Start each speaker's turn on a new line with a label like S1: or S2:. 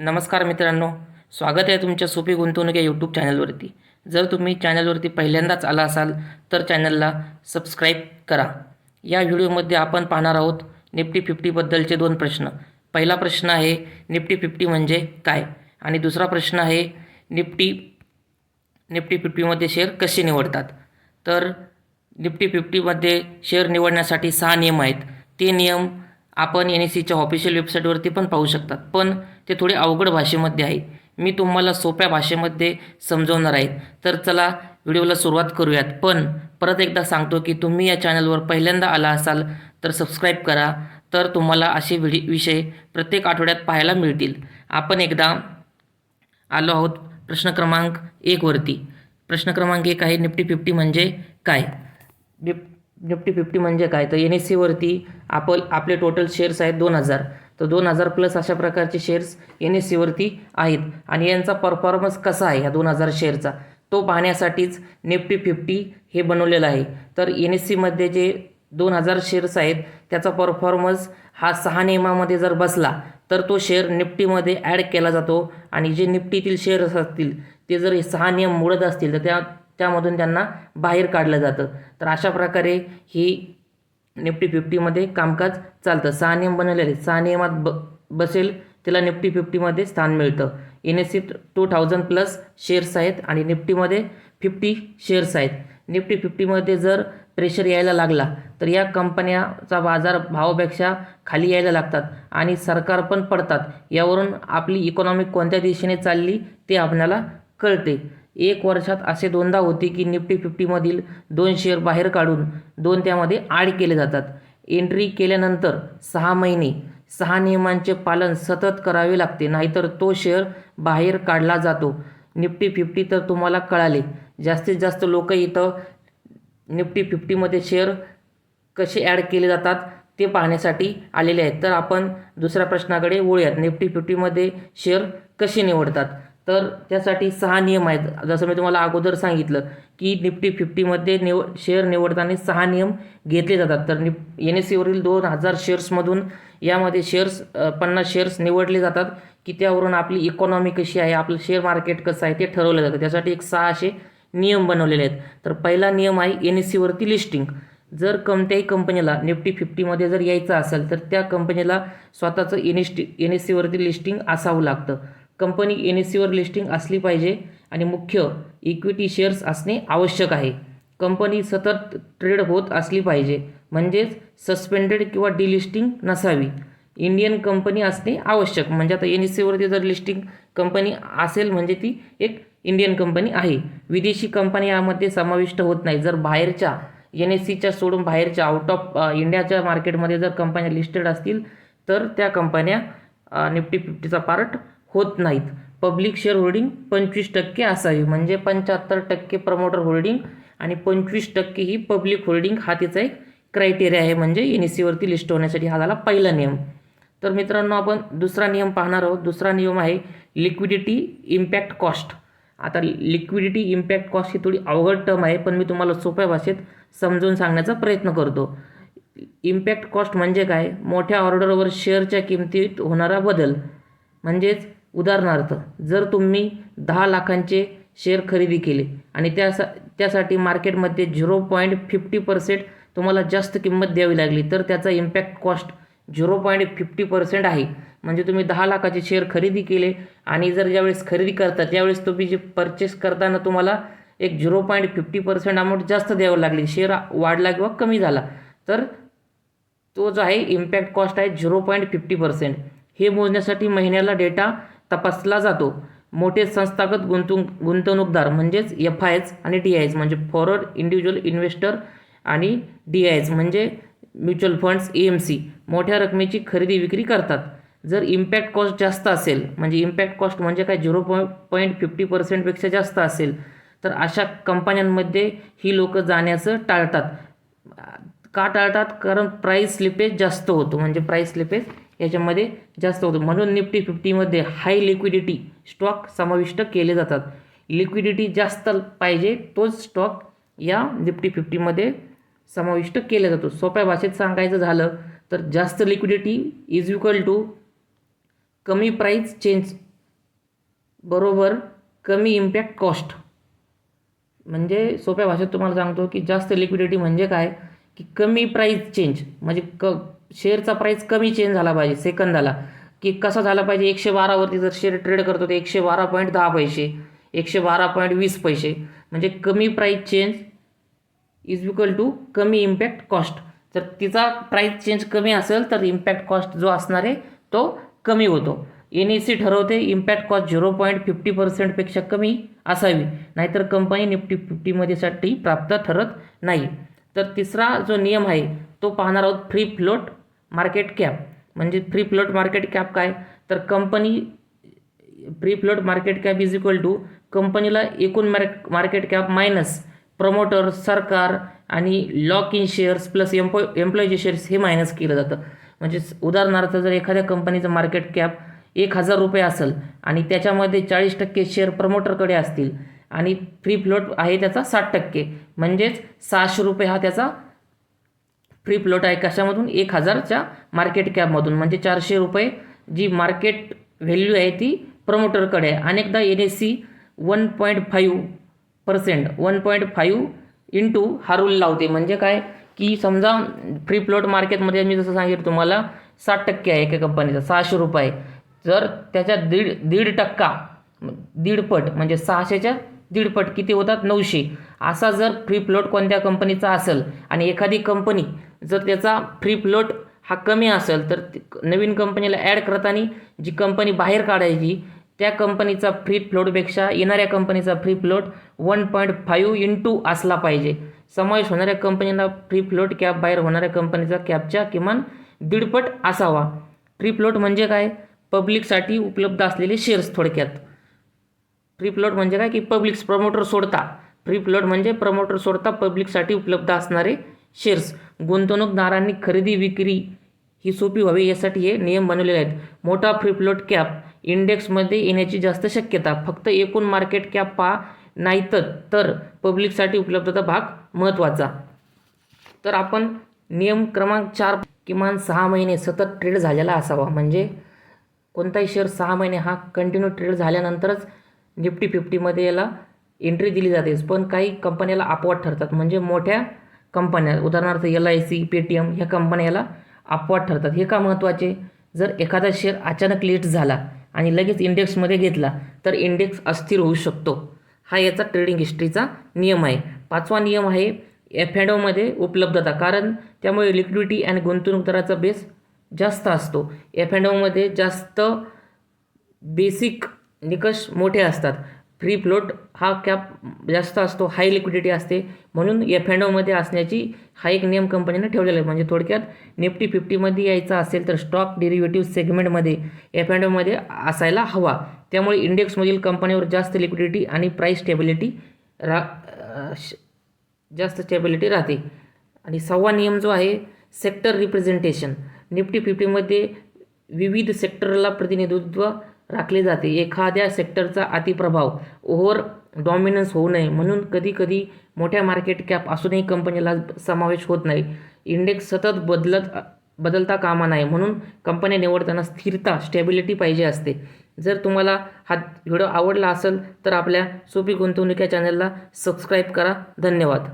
S1: नमस्कार मित्रांनो स्वागत आहे तुमच्या सोपी गुंतवणूक या यूट्यूब चॅनलवरती जर तुम्ही चॅनलवरती पहिल्यांदाच आला असाल तर चॅनलला सबस्क्राईब करा. या व्हिडिओमध्ये आपण पाहणार आहोत निफ्टी फिफ्टीबद्दलचे दोन प्रश्न. पहिला प्रश्न आहे निफ्टी फिफ्टी म्हणजे काय? आणि दुसरा प्रश्न आहे निफ्टी निफ्टी फिफ्टीमध्ये शेअर कसे निवडतात? तर निफ्टी फिफ्टीमध्ये शेअर निवडण्यासाठी सहा नियम आहेत. ते नियम आपण एन एस सीच्या ऑफिशियल वेबसाईटवरती पण पाहू शकतात. पण ते थोडे अवघड भाषेमध्ये आहे. मी तुम्हाला सोप्या भाषेमध्ये समजवणार आहे. तर चला व्हिडिओला सुरुवात करूयात. पण परत एकदा सांगतो की तुम्ही या चॅनलवर पहिल्यांदा आला असाल तर सबस्क्राईब करा. तर तुम्हाला असे व्हिडि विषय प्रत्येक आठवड्यात पाहायला मिळतील. आपण एकदा आलो आहोत प्रश्न क्रमांक एकवरती प्रश्न क्रमांक एक आहे निफ्टी फिफ्टी म्हणजे काय? निप निफ्टी फिफ्टी म्हणजे काय? तर एन एस सीवरती आपण आपले टोटल शेअर्स आहेत दोन हजार. तर दोन हजार प्लस अशा प्रकारचे शेअर्स एन एस सीवरती आहेत. आणि यांचा परफॉर्मन्स कसा आहे ह्या दोन हजार शेअरचा तो पाहण्यासाठीच निफ्टी फिफ्टी हे बनवलेलं आहे. तर एन एस सीमध्ये जे दोन हजार शेअर्स आहेत त्याचा परफॉर्मन्स हा सहा नियमामध्ये जर बसला तर तो शेअर निफ्टीमध्ये ॲड केला जातो. आणि जे निफ्टीतील शेअर्स असतील ते जर हे सहा नियम मोडत असतील तर त्या त्यामधून त्यांना बाहेर काढलं जातं. तर अशा प्रकारे ही निफ्टी फिफ्टीमध्ये कामकाज चालतं. सहा नियम बनवलेले आहेत. सहा नियमात ब बसेल त्याला निफ्टी फिफ्टीमध्ये स्थान मिळतं. N S C two thousand plus shares आहेत आणि निफ्टीमध्ये फिफ्टी शेअर्स आहेत. निफ्टी फिफ्टीमध्ये जर प्रेशर यायला लागला तर या कंपन्याचा बाजार भावापेक्षा खाली यायला लागतात आणि सरकार पण पडतात. यावरून आपली इकॉनॉमी कोणत्या दिशेने चालली ते आपल्याला कळते. एक वर्षात असे दोनदा होते की निफ्टी फिफ्टीमधील दोन शेअर बाहेर काढून दोन त्यामध्ये ॲड केले जातात. एंट्री केल्यानंतर सहा महिने सहा नियमांचे पालन सतत करावे लागते नाहीतर तो शेअर बाहेर काढला जातो. निफ्टी फिफ्टी तर तुम्हाला कळाले. जास्तीत जास्त लोक इथं निफ्टी फिफ्टीमध्ये शेअर कसे ॲड केले जातात ते पाहण्यासाठी आलेले आहेत. तर आपण दुसऱ्या प्रश्नाकडे वळूयात. निफ्टी फिफ्टीमध्ये शेअर कसे निवडतात? तर त्यासाठी सहा नियम आहेत. जसं मी तुम्हाला अगोदर सांगितलं की निफ्टी फिफ्टीमध्ये निव शेअर निवडताना सहा नियम घेतले जातात. तर निफ एन एस सीवरील दोन हजार शेअर्समधून यामध्ये शेअर्स पन्नास शेअर्स निवडले जातात की त्यावरून आपली इकॉनॉमी कशी आहे आपलं शेअर मार्केट कसं आहे ते ठरवलं जातं. त्यासाठी एक सहा असे नियम बनवलेले आहेत. तर पहिला नियम आहे एन एस सीवरती लिस्टिंग जर कोणत्याही कंपनीला निफ्टी फिफ्टीमध्ये जर यायचं असेल तर त्या कंपनीला स्वतःचं N S T N S सीवरती listing असावं लागतं. कंपनी एन एस सीवर लिस्टिंग असली पाहिजे आणि मुख्य इक्विटी शेअर्स असणे आवश्यक आहे. कंपनी सतत ट्रेड होत असली पाहिजे म्हणजेच सस्पेंडेड किंवा डिलिस्टिंग नसावी. इंडियन कंपनी असणे आवश्यक म्हणजे आता एन एस सीवरती जर लिस्टिंग कंपनी असेल म्हणजे ती एक इंडियन कंपनी आहे. विदेशी कंपनी यामध्ये समाविष्ट होत नाही. जर बाहेरच्या एन एस सीच्या सोडून बाहेरच्या आउट ऑफ इंडियाच्या मार्केटमध्ये जर कंपन्या लिस्टेड असतील तर त्या कंपन्या निफ्टी फिफ्टीचा पार्ट होत नाहीत. पब्लिक शेअर होल्डिंग पंचवीस टक्के असावी. म्हणजे पंच्याहत्तर टक्के प्रमोटर होल्डिंग आणि पंचवीस टक्के ही पब्लिक होल्डिंग हा तिचा एक क्रायटेरिया आहे. म्हणजे एन एस सीवरती लिस्ट होण्यासाठी हा झाला पहिला नियम. तर मित्रांनो आपण दुसरा नियम पाहणार आहोत. दुसरा नियम आहे लिक्विडिटी इम्पॅक्ट कॉस्ट आता लिक्विडिटी इम्पॅक्ट कॉस्ट ही थोडी अवघड टर्म आहे पण मी तुम्हाला सोप्या भाषेत समजून सांगण्याचा प्रयत्न करतो. इम्पॅक्ट कॉस्ट म्हणजे काय? मोठ्या ऑर्डरवर शेअरच्या किमतीत होणारा बदल. म्हणजेच उदाहरणार्थ जर तुम्ही दहा लाखांचे शेअर खरेदी केले आणि त्यासा त्यासाठी मार्केटमध्ये झिरो पॉईंट फिफ्टी पर्सेंट तुम्हाला जास्त किंमत द्यावी लागली तर त्याचा impact cost zero point fifty percent आहे. म्हणजे तुम्ही दहा लाखाचे शेअर खरेदी केले आणि जर ज्यावेळेस खरेदी करता त्यावेळेस तुम्ही जे परचेस करताना तुम्हाला एक zero point fifty percent amount जास्त द्यावं लागली. शेअर वाढला किंवा कमी झाला तर तो जो आहे इम्पॅक्ट कॉस्ट आहे झिरो पॉईंट फिफ्टी पर्सेंट हे मोजण्यासाठी महिन्याला डेटा तपासला जातो. मोठे संस्थागत गुंतवून गुंतवणूकदार म्हणजेच एफ आय एच आणि डी आय एच म्हणजे फॉरवर्ड इंडिव्हिज्युअल इन्व्हेस्टर आणि डी आय एच म्हणजे mutual funds A M C. मोठ्या रकमेची खरेदी विक्री करतात. जर इम्पॅक्ट कॉस्ट जास्त असेल म्हणजे इम्पॅक्ट कॉस्ट म्हणजे काय? झिरो पॉ पॉईंट फिफ्टी पर्सेंटपेक्षा जास्त असेल तर अशा कंपन्यांमध्ये ही लोकं जाण्याचं टाळतात. का टाळतात? कारण प्राईस स्लिपेज जास्त होतो. म्हणजे प्राईस स्लिपेज याच्यामध्ये जास्त होतं. म्हणून निफ्टी फिफ्टीमध्ये हाय लिक्विडिटी स्टॉक समाविष्ट केले जातात. लिक्विडिटी जास्त पाहिजे तोच स्टॉक या निफ्टी फिफ्टीमध्ये समाविष्ट केला जातो. सोप्या भाषेत सांगायचं झालं तर जास्त लिक्विडिटी इज इक्वल टू कमी प्राईस चेंज बरोबर कमी इम्पॅक्ट कॉस्ट म्हणजे सोप्या भाषेत तुम्हाला सांगतो की जास्त लिक्विडिटी म्हणजे काय? की कमी प्राईस चेंज म्हणजे क शेअरचा प्राईस कमी चेंज झाला पाहिजे सेकंदाला. की कसा झाला पाहिजे? एकशे बारावरती जर शेअर ट्रेड करतो तर एकशे बारा पॉईंट दहा पैसे एकशे बारा पॉईंट वीस पैसे. म्हणजे कमी price change is equal to कमी इम्पॅक्ट कॉस्ट जर तिचा प्राईस चेंज कमी असेल तर इम्पॅक्ट कॉस्ट जो असणार आहे तो कमी होतो. एन ए सी ठरवते impact cost zero point fifty पर्सेंटपेक्षा कमी असावी. नाहीतर कंपनी निफ्टी फिफ्टीमध्येसाठी प्राप्त ठरत नाही. तर तिसरा जो नियम आहे तो पाहणार आहोत फ्री फ्लोट मार्केट कॅप. म्हणजे फ्री फ्लोट मार्केट कॅप काय? तर company free float market cap is equal to कंपनीला एकूण mark market cap minus promoter सरकार आणि लॉक इन शेअर्स प्लस एम्पॉ एम्प्लॉईचे शेअर्स हे मायनस केलं जातं. म्हणजे उदाहरणार्थ जर एखाद्या कंपनीचं मार्केट कॅप एक हजार रुपये असेल आणि त्याच्यामध्ये चाळीस टक्के शेअर प्रमोटरकडे असतील आणि फ्री फ्लोट आहे त्याचा साठ टक्के. म्हणजेच सहाशे रुपये हा त्याचा फ्री फ्लोट आहे कशामधून? एक हजारच्या मार्केट कॅपमधून. म्हणजे चारशे रुपये जी मार्केट व्हॅल्यू आहे ती प्रमोटरकडे आहे. अनेकदा N S C one point five percent one point five into हा रूल लावते. म्हणजे काय? की समजा फ्री फ्लोट मार्केटमध्ये मी जसं सांगितलं तुम्हाला साठ टक्के आहे एका कंपनीचा सहाशे रुपये. जर त्याच्या दीड दीड टक्का दीडपट म्हणजे सहाशेच्या दीडपट किती होतात? नऊशे. असा जर फ्री फ्लोट कोणत्या कंपनीचा असेल आणि एखादी कंपनी जर त्याचा फ्री फ्लोट हा कमी असेल तर नवीन कंपनीला ॲड करताना जी कंपनी बाहेर काढायची त्या कंपनीचा फ्री फ्लोटपेक्षा येणाऱ्या कंपनीचा free float one point five into असला पाहिजे. समावेश होणाऱ्या कंपनीला फ्री फ्लोट कॅप बाहेर होणाऱ्या कंपनीचा कॅपच्या किमान दीडपट असावा. फ्री फ्लोट म्हणजे काय? पब्लिकसाठी उपलब्ध असलेले शेअर्स थोडक्यात. फ्री फ्लोट म्हणजे काय? की पब्लिक्स प्रमोटर सोडता. फ्री फ्लोट म्हणजे प्रमोटर सोडता पब्लिकसाठी उपलब्ध असणारे शेअर्स गुंतवणूकदारांनी खरेदी विक्री ही सोपी व्हावी यासाठी हे नियम बनवलेले आहेत. मोठा फ्री कॅप इंडेक्समध्ये येण्याची जास्त शक्यता. फक्त एकूण मार्केट कॅप पहा नाहीतर तर पब्लिकसाठी उपलब्धता भाग महत्त्वाचा. तर आपण नियम क्रमांक चार किमान सहा महिने सतत ट्रेड झालेला असावा. म्हणजे कोणताही शेअर सहा महिने हा कंटिन्यू ट्रेड झाल्यानंतरच निफ्टी फिफ्टीमध्ये याला एंट्री दिली जाते. पण काही कंपन्याला अपवाद ठरतात. म्हणजे मोठ्या कंपन्या उदाहरणार्थ एल आय सी पेटीएम ह्या कंपन्या याला अपवाद ठरतात. हे का महत्त्वाचे जर एखादा शेअर अचानक लेट झाला आणि लगेच इंडेक्समध्ये घेतला तर इंडेक्स अस्थिर होऊ शकतो. हा याचा ट्रेडिंग हिस्ट्रीचा नियम आहे. पाचवा नियम आहे एफ अँड ओमध्ये उपलब्धता कारण त्यामुळे लिक्विडिटी आणि गुंतवणूकदाराचा बेस जास्त असतो. एफ अँड ओमध्ये जास्त बेसिक निकष मोठे असतात. फ्री फ्लोट हा कॅप जास्त असतो हाय लिक्विडिटी असते. म्हणून एफ अँड ओमध्ये असण्याची हा एक नियम कंपनीने ठेवलेला आहे. म्हणजे थोडक्यात निफ्टी फिफ्टीमध्ये यायचा असेल तर स्टॉक डेरिव्हेटिव्ह सेगमेंटमध्ये एफ अँड ओमध्ये असायला हवा. त्यामुळे इंडेक्समधील कंपनीवर जास्त लिक्विडिटी आणि प्राईस स्टेबिलिटी रा श- जास्त स्टेबिलिटी राहते. आणि सहावा नियम जो आहे सेक्टर रिप्रेझेंटेशन. निफ्टी फिफ्टीमध्ये विविध सेक्टरला प्रतिनिधित्व राखले जाते. एखाद्या सेक्टरचा अतिप्रभाव ओव्हर डॉमिनन्स होऊ नये म्हणून कधीकधी मोठ्या मार्केट कॅप असूनही कंपनीला समावेश होत नाही. इंडेक्स सतत बदलत बदलता कामा नये म्हणून कंपन्या निवडताना स्थिरता स्टॅबिलिटी पाहिजे असते. जर तुम्हाला हा व्हिडिओ आवडला असेल तर आपल्या सोपी गुंतवणुकीच्या चॅनलला सबस्क्राईब करा. धन्यवाद.